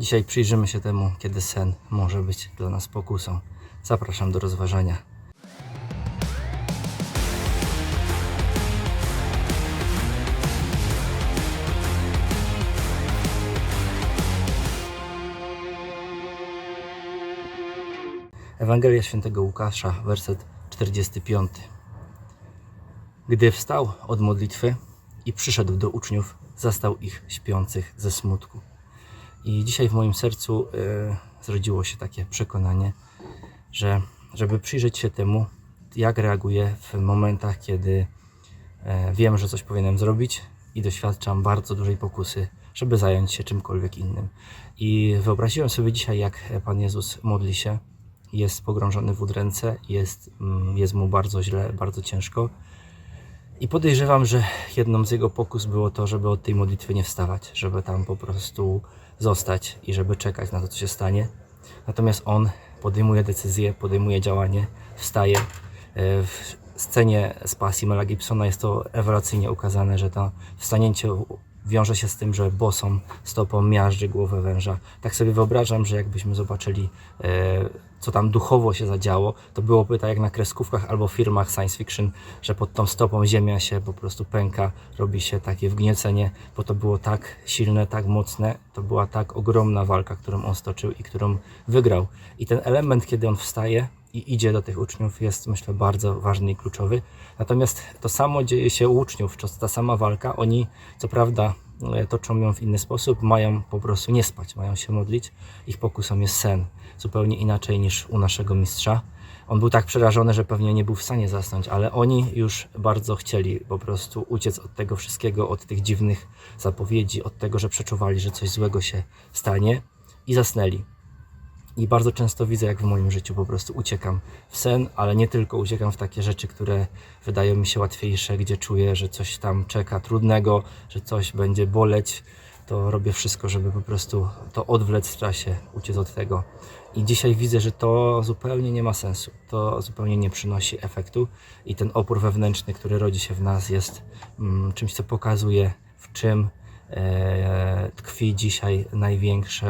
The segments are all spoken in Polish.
Dzisiaj przyjrzymy się temu, kiedy sen może być dla nas pokusą. Zapraszam do rozważania. Ewangelia Świętego Łukasza, werset 45. Gdy wstał od modlitwy i przyszedł do uczniów, zastał ich śpiących ze smutku. I dzisiaj w moim sercu e, zrodziło się takie przekonanie, że żeby przyjrzeć się temu, jak reaguję w momentach, kiedy e, wiem, że coś powinienem zrobić i doświadczam bardzo dużej pokusy, żeby zająć się czymkolwiek innym. I wyobraziłem sobie dzisiaj, jak Pan Jezus modli się, jest pogrążony w udręce, jest, mm, jest mu bardzo źle, bardzo ciężko. I podejrzewam, że jedną z jego pokus było to, żeby od tej modlitwy nie wstawać, żeby tam po prostu zostać i żeby czekać na to, co się stanie. Natomiast on podejmuje decyzję, podejmuje działanie, wstaje. E, W scenie z pasji Mela Gibsona jest to rewelacyjnie ukazane, że to wstanięcie wiąże się z tym, że bosą stopą miażdży głowę węża. Tak sobie wyobrażam, że jakbyśmy zobaczyli, e, co tam duchowo się zadziało, to byłoby tak jak na kreskówkach albo filmach science fiction, że pod tą stopą ziemia się po prostu pęka, robi się takie wgniecenie, bo to było tak silne, tak mocne, to była tak ogromna walka, którą on stoczył i którą wygrał. I ten element, kiedy on wstaje, i idzie do tych uczniów jest myślę bardzo ważny i kluczowy. Natomiast to samo dzieje się u uczniów, ta sama walka. Oni co prawda e, toczą ją w inny sposób, mają po prostu nie spać, mają się modlić. Ich pokusą jest sen, zupełnie inaczej niż u naszego mistrza. On był tak przerażony, że pewnie nie był w stanie zasnąć, ale oni już bardzo chcieli po prostu uciec od tego wszystkiego, od tych dziwnych zapowiedzi, od tego, że przeczuwali, że coś złego się stanie i zasnęli. I bardzo często widzę, jak w moim życiu po prostu uciekam w sen, ale nie tylko uciekam w takie rzeczy, które wydają mi się łatwiejsze, gdzie czuję, że coś tam czeka trudnego, że coś będzie boleć. To robię wszystko, żeby po prostu to odwlec w czasie, uciec od tego. I dzisiaj widzę, że to zupełnie nie ma sensu. To zupełnie nie przynosi efektu. I ten opór wewnętrzny, który rodzi się w nas, jest mm, czymś, co pokazuje, w czym tkwi dzisiaj największe,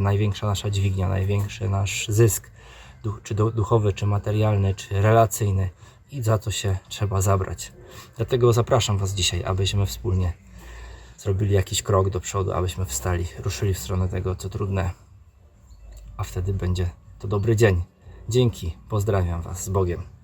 największa nasza dźwignia, największy nasz zysk, czy du- duchowy, czy materialny, czy relacyjny i za to się trzeba zabrać. Dlatego zapraszam Was dzisiaj, abyśmy wspólnie zrobili jakiś krok do przodu, abyśmy wstali, ruszyli w stronę tego, co trudne, a wtedy będzie to dobry dzień. Dzięki, pozdrawiam Was z Bogiem.